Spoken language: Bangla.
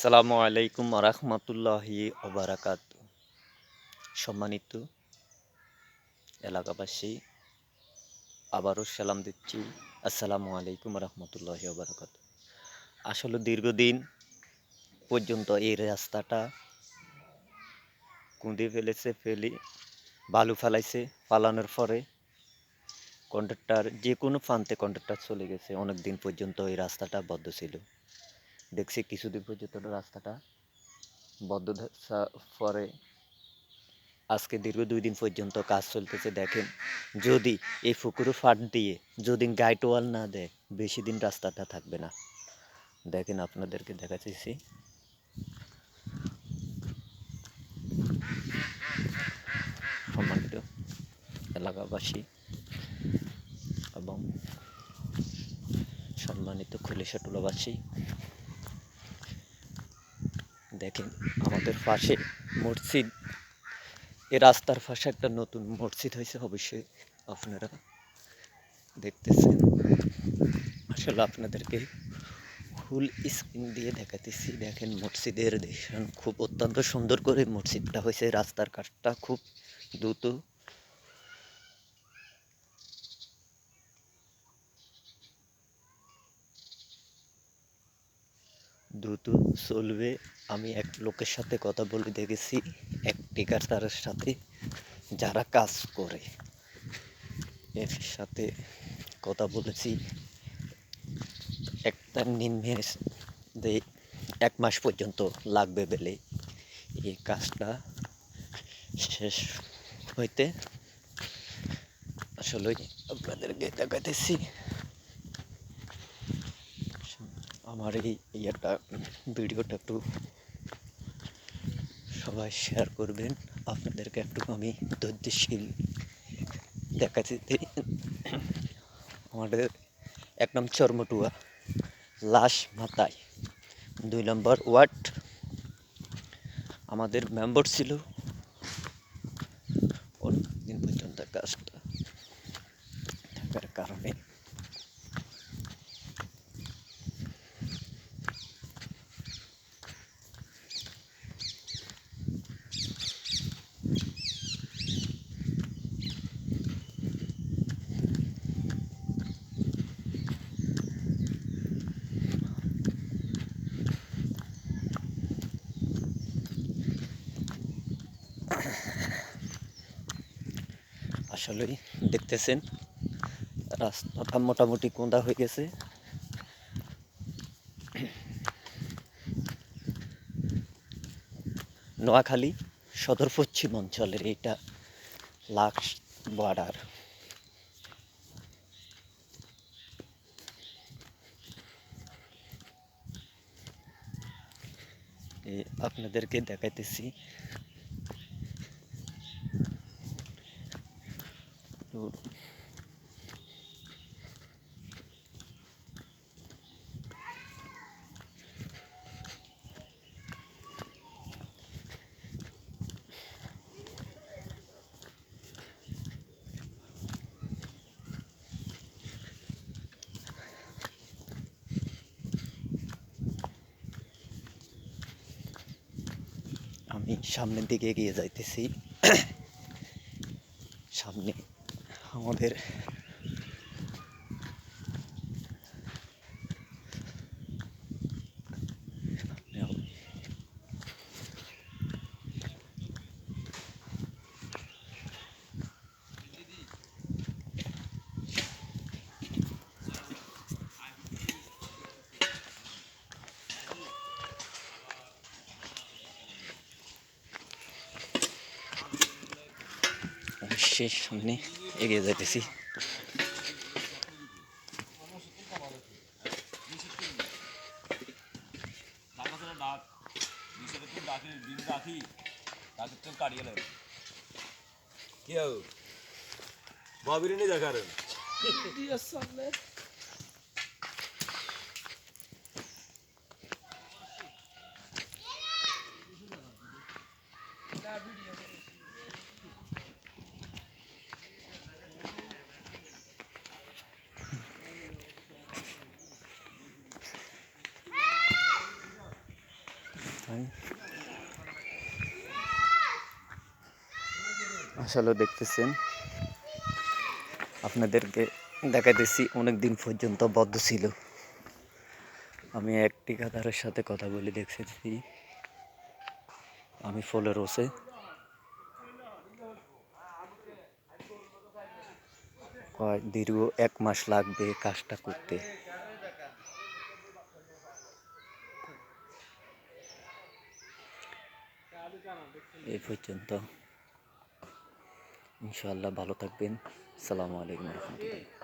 সালামু আলাইকুম রহমতুল্লাহি ওবারাকাত সম্মানিত এলাকাবাসী, আবারও সালাম দিচ্ছি। আসসালামু আলাইকুম রহমতুল্লাহি ওবারাকাত আসলে দীর্ঘদিন পর্যন্ত এই রাস্তাটা কুঁদে ফেলেছে, ফেলি, বালু ফেলাইছে ফালানোর পরে কন্ট্রাক্টর যে কোনো প্রান্তে কন্ট্রাক্টর চলে গেছে। অনেক দিন পর্যন্ত এই রাস্তাটা বদ্ধ ছিল। দেখছি কিছুদিন পর্যন্ত রাস্তাটা বদ্ধ পরে। আজকে দীর্ঘ দুই দিন পর্যন্ত কাজ চলতেছে, দেখেন। যদি এই পুকুরো ফাট দিয়ে, যদি গাইড ওয়াল না দেয়, বেশি দিন রাস্তাটা থাকবে না। দেখেন আপনাদেরকে দেখাচ্ছি সম্মানিত এলাকাবাসী এবং সম্মানিত খুলিশাটুলাবাসী দেখেন, আমাদের পাশে মসজিদ। এ রাস্তার পাশে একটা নতুন মসজিদ হয়েছে, অবশ্যই আপনারা দেখতেছেন। আসলে আপনাদেরকে ফুল স্ক্রিন দিয়ে দেখাতেছি। দেখেন মসজিদের দেখেন খুব অত্যন্ত সুন্দর করে মসজিদটা হয়েছে, রাস্তার কাঠটা খুব দ্রুত দ্রুত চলবে। আমি এক লোকের সাথে কথা বলে দেখেছি, এক ঠিকাদারের সাথে, যারা কাজ করে। এর সাথে কথা বলেছি, একটা নিম্নে এক মাস পর্যন্ত লাগবে বলে। এই কাজটা শেষ হইতে আসলে আপনাদেরকে দেখাতেছি আমার এই এই একটা ভিডিওটা একটু সবাই শেয়ার করবেন। আপনাদেরকে একটু আমি ধৈর্যশীল দেখাতে আমাদের এক নাম চর্মটুয়া, লাশ মাথায়। দুই নম্বর ওয়ার্ড। আমাদের মেম্বার ছিল অনেক দিন পর্যন্ত কাজটা থাকার কারণে আসলেই দেখতেছেন। রাস্তাটা মোটামুটি কোঁদা হয়ে গেছে। নোয়াখালী সদর পশ্চিম অঞ্চলের এইটা লাক্স বর্ডার। আপনাদেরকে দেখাইতেছি। আমি সামনের দিকে এগিয়ে যাইতেছি। সামনে আমাদের অবশ্যই সামনে এগিয়ে যাইতেছি ডাক নিচে তো ডাকি দিন ডাকি ডাকি তো কাটিয়ে গেলেন কেউ ববির নি দেখার আসলে দেখতেছেন। আপনাদেরকে দেখাইতেছি অনেক দিন পর্যন্ত বদ্ধ ছিল। আমি এক ঠিকাদারের সাথে কথা বলে, দেখতেছি। আমি ফলে রোসে দীর্ঘ এক মাস লাগবে কাজটা করতে। এই পর্যন্ত। ইনশাআল্লাহ ভালো থাকবেন। সালামু আলাইকুম রহমতুল্লাহ।